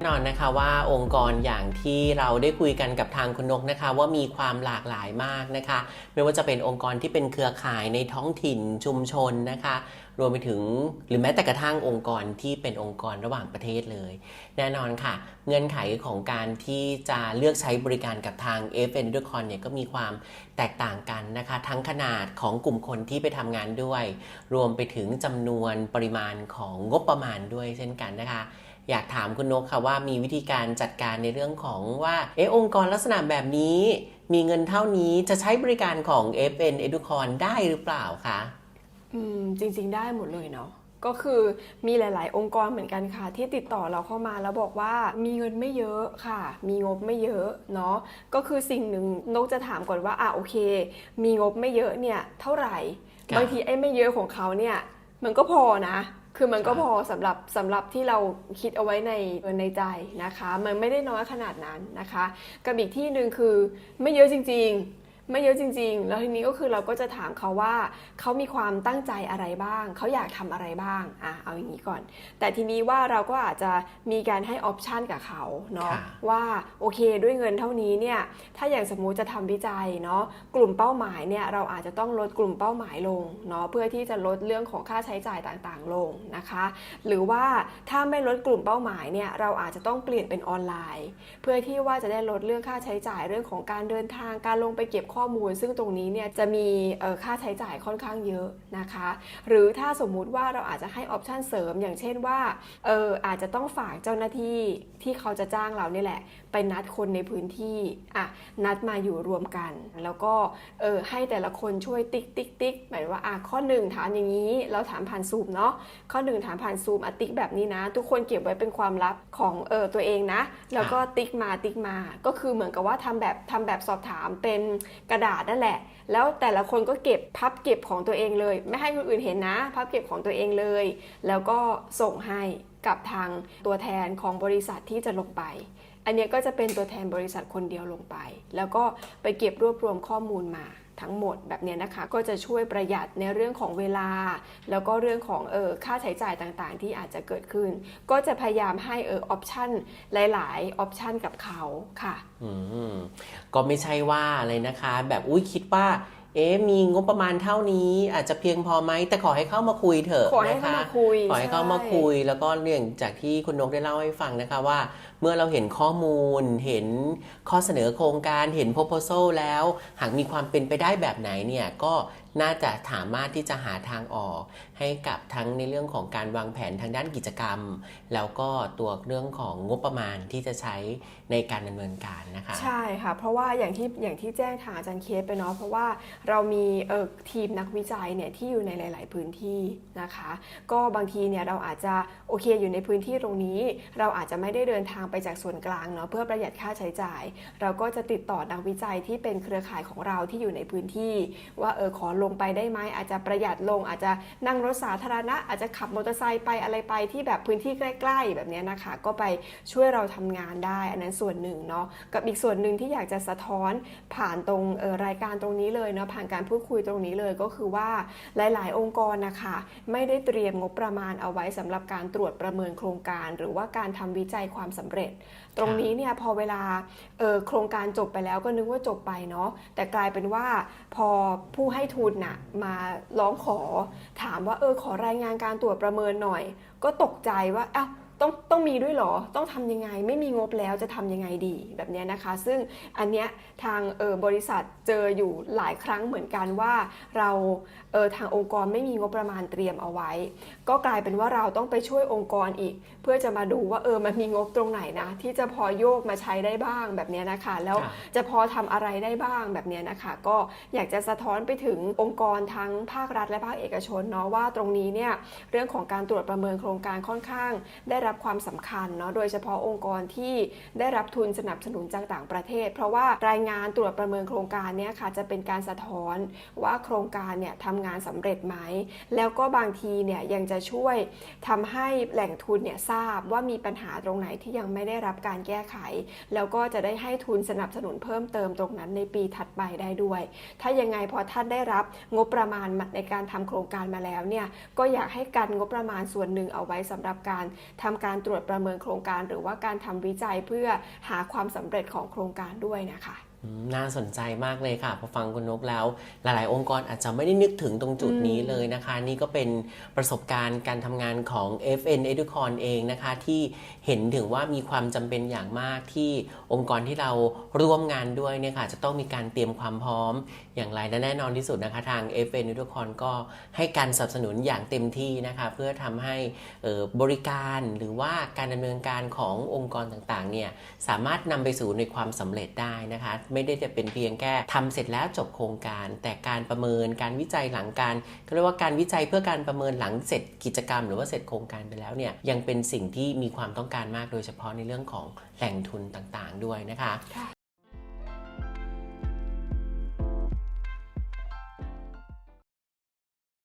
แน่นอนนะคะว่าองค์กรอย่างที่เราได้คุยกันกับทางคุณนกนะคะ ว่ามีความหลากหลายมากนะคะ ไม่ว่าจะเป็นองค์กรที่เป็นเครือข่ายในท้องถิ่นชุมชนนะคะ รวมไปถึงหรือแม้แต่กระทั่งองค์กรที่เป็นองค์กรระหว่างประเทศเลย แน่นอนค่ะ เงื่อนไขของการที่จะเลือกใช้บริการกับทาง f n d u c o n เนี่ยก็มีความแตกต่างกันนะคะ ทั้งขนาดของกลุ่มคนที่ไปทำงานด้วย รวมไปถึงจำนวนปริมาณของงบประมาณด้วยเช่นกันนะคะ อยากถามคุณนกค่ะว่ามีวิธีการจัดการในเรื่องของว่าเออองค์กรลักษณะแบบนี้ มีเงินเท่านี้จะใช้บริการของ FN Educon ได้หรือเปล่าคะอืมจริง ๆ ได้หมดเลยเนาะก็คือมีหลาย ๆ องค์กรเหมือนกันค่ะ ที่ติดต่อเราเข้ามาแล้วบอกว่ามีเงินไม่เยอะค่ะ มีงบไม่เยอะเนาะก็คือสิ่งหนึ่งนกจะถามก่อนว่าอะโอเค มีงบไม่เยอะเนี่ยเท่าไหร่ครับบางทีไอ้ไม่เยอะของเขาเนี่ยมันก็พอนะ คือมันก็ครับพอสำหรับสำหรับที่เราคิดเอาไว้ในในใจนะคะ มันไม่ได้น้อยขนาดนั้นนะคะ กับอีกที่หนึ่งคือไม่เยอะจริง ๆ ไม่เยอะจริง ๆ แล้วทีนี้ก็คือเราก็จะถามเขาว่าเขามีความตั้งใจอะไรบ้าง เขาอยากทำอะไรบ้างอะเอาอย่างนี้ก่อน แต่ทีนี้ว่าเราก็อาจจะมีการให้ออปชันกับเขาเนาะค่ะว่าโอเคด้วยเงินเท่านี้เนี่ยถ้าอย่างสมมุติจะทำวิจัยเนาะกลุ่มเป้าหมายเนี่ยเราอาจจะต้องลดกลุ่มเป้าหมายลงเนาะเพื่อที่จะลดเรื่องของค่าใช้จ่ายต่างๆ ลงนะคะ หรือว่าถ้าไม่ลดกลุ่มเป้าหมายเนี่ยเราอาจจะต้องเปลี่ยนเป็นออนไลน์ เพื่อที่ว่าจะได้ลดเรื่องค่าใช้จ่ายเรื่องของการเดินทางการลงไปเก็บข้อข้อมูล ซึ่งตรงนี้เนี่ยจะมีค่าใช้จ่ายค่อนข้างเยอะนะคะ หรือถ้าสมมุติว่าเราอาจจะให้ออปชันเสริม อย่างเช่นว่าเอออาจจะต้องฝากเจ้าหน้าที่ที่เขาจะจ้างเราเนี่ยแหละ ไปนัดคนในพื้นที่อะนัดมาอยู่รวมกัน แล้วก็เออให้แต่ละคนช่วยติ๊กติ๊กติ๊กหมายว่าอะข้อหนึ่งถามอย่างนี้แล้วถามผ่านซูมเนาะข้อหนึ่งถามผ่านซูมอะติ๊กแบบนี้นะ ทุกคนเก็บไว้เป็นความลับของเออตัวเองนะ แล้วก็ติ๊กมาติ๊กมาก็คือเหมือนกับว่าทำแบบทำแบบสอบถามเป็นกระดาษนั่นแหละ แล้วแต่ละคนก็เก็บพับเก็บของตัวเองเลย ไม่ให้คนอื่นเห็นนะ พับเก็บของตัวเองเลย แล้วก็ส่งให้กับทางตัวแทนของบริษัทที่จะลงไป อันนี้ก็จะเป็นตัวแทนบริษัทคนเดียวลงไป แล้วก็ไปเก็บรวบรวมข้อมูลมา ทั้งหมดแบบนี้นะคะ ก็จะช่วยประหยัดในเรื่องของเวลา แล้วก็เรื่องของเออค่าใช้จ่ายต่างๆ ที่อาจจะเกิดขึ้น ก็จะพยายามให้เออออปชันหลาย ๆ ออปชันกับเขาค่ะ อืม ก็ไม่ใช่ว่าอะไรนะคะ แบบอุ้ยคิดว่า เอ๊ะมีงบประมาณเท่านี้อาจจะเพียงพอไหมแต่ขอให้เข้ามาคุยเถอะขอให้นะเข้าคะมาคุยขอให้เข้ามาใช่คุย แล้วก็เรื่องจากที่คุณนกได้เล่าให้ฟังนะคะว่า เมื่อเราเห็นข้อมูล เห็นข้อเสนอโครงการเห็น proposal แล้ว หากมีความเป็นไปได้แบบไหนเนี่ยก็น่าจะสามารถที่จะหาทางออก ให้กับทั้งในเรื่องของการวางแผนทางด้านกิจกรรม แล้วก็ตัวเรื่องของงบประมาณที่จะใช้ในการดำเนินการนะคะใช่ค่ะ เพราะว่าอย่างที่อย่างที่แจ้งทางอาจารย์เคสไปเนาะเพราะว่าเรามีเออทีมนักวิจัยเนี่ยที่อยู่ในหลาย ๆ พื้นที่นะคะ ก็บางทีเนี่ยเราอาจจะโอเคอยู่ในพื้นที่ตรงนี้ เราอาจจะไม่ได้เดินทางไปจากส่วนกลางเนาะเพื่อประหยัดค่าใช้จ่าย เราก็จะติดต่อนักวิจัยที่เป็นเครือข่ายของเราที่อยู่ในพื้นที่ ว่าเออขอลงไปได้ไหมอาจจะประหยัดลง อาจจะนั่งรถสาธารณะ อาจจะขับมอเตอร์ไซค์ไปอะไรไปที่แบบพื้นที่ใกล้ ๆ แบบนี้นะคะ ก็ไปช่วยเราทำงานได้ อันนั้นส่วนหนึ่งเนาะกับอีกส่วนหนึ่งที่อยากจะสะท้อนผ่านตรงรายการตรงนี้เลยเนาะผ่านการพูดคุยตรงนี้เลยก็คือว่าหลาย ๆ องค์กรนะคะไม่ได้เตรียมงบประมาณเอาไว้สำหรับการตรวจประเมินโครงการ หรือว่าการทำวิจัยความสำเร็จ ตรงนี้เนี่ยพอเวลาโครงการจบไปแล้วก็นึกว่าจบไปเนาะแต่กลายเป็นว่าพอผู้ให้ทุนน่ะมาร้องขอถามว่าเออขอรายงานการตรวจประเมินหน่อย ก็ตกใจว่าอ้าว ต้องต้องมีด้วยเหรอ ต้องทำยังไง ไม่มีงบแล้วจะทำยังไงดีแบบนี้นะคะ ซึ่งอันเนี้ยทางเออบริษัทเจออยู่หลายครั้งเหมือนกันว่าเราเออทางองค์กรไม่มีงบประมาณเตรียมเอาไว้ ก็กลายเป็นว่าเราต้องไปช่วยองค์กรอีก เพื่อจะมาดูว่าเออมันมีงบตรงไหนนะ ที่จะพอโยกมาใช้ได้บ้างแบบนี้นะคะ แล้วจะพอทำอะไรได้บ้างแบบนี้นะคะ ก็อยากจะสะท้อนไปถึงองค์กรทั้งภาครัฐและภาคเอกชนเนาะว่าตรงนี้เนี่ยเรื่องของการตรวจประเมินโครงการค่อนข้างได้รับความสำคัญเนาะโดยเฉพาะองค์กรที่ได้รับทุนสนับสนุนจากต่างประเทศ เพราะว่ารายงานตรวจประเมินโครงการเนี่ยค่ะจะเป็นการสะท้อนว่าโครงการเนี่ยทำงานสำเร็จไหม แล้วก็บางทีเนี่ยยังจะช่วยทำให้แหล่งทุนเนี่ยทราบว่ามีปัญหาตรงไหนที่ยังไม่ได้รับการแก้ไข แล้วก็จะได้ให้ทุนสนับสนุนเพิ่มเติมตรงนั้นในปีถัดไปได้ด้วย ถ้ายังไงพอท่านได้รับงบประมาณในการทำโครงการมาแล้วเนี่ยก็อยากให้กันงบประมาณส่วนหนึ่งเอาไว้สำหรับการทำการตรวจประเมินโครงการ หรือว่าการทำวิจัยเพื่อหาความสำเร็จของโครงการด้วยนะคะ น่าสนใจมากเลยค่ะพอฟังคุณนกแล้ว หลาย ๆ องค์กรอาจจะไม่ได้นึกถึงตรงจุดนี้เลยนะคะ นี่ก็เป็นประสบการณ์การทำงานของ FN Educon เองนะคะ ที่เห็นถึงว่ามีความจำเป็นอย่างมากที่องค์กรที่เราร่วมงานด้วยเนี่ยค่ะจะต้องมีการเตรียมความพร้อมอย่างไรและแน่นอนที่สุดนะคะทาง FN Educon ก็ให้การสนับสนุนอย่างเต็มที่นะคะ เพื่อทำให้เอ่อบริการหรือว่าการดำเนินการขององค์กรต่าง ๆ เนี่ยสามารถนำไปสู่ในความสำเร็จได้นะคะไม่ได้จะเป็นเพียงแค่ทำเสร็จแล้วจบโครงการ แต่การประเมินการวิจัยหลังการเขาเรียกว่าการวิจัยเพื่อการประเมินหลังเสร็จกิจกรรม หรือว่าเสร็จโครงการไปแล้วเนี่ยยังเป็นสิ่งที่มีความต้องการมากโดยเฉพาะในเรื่องของแหล่งทุนต่างๆ ด้วยนะคะ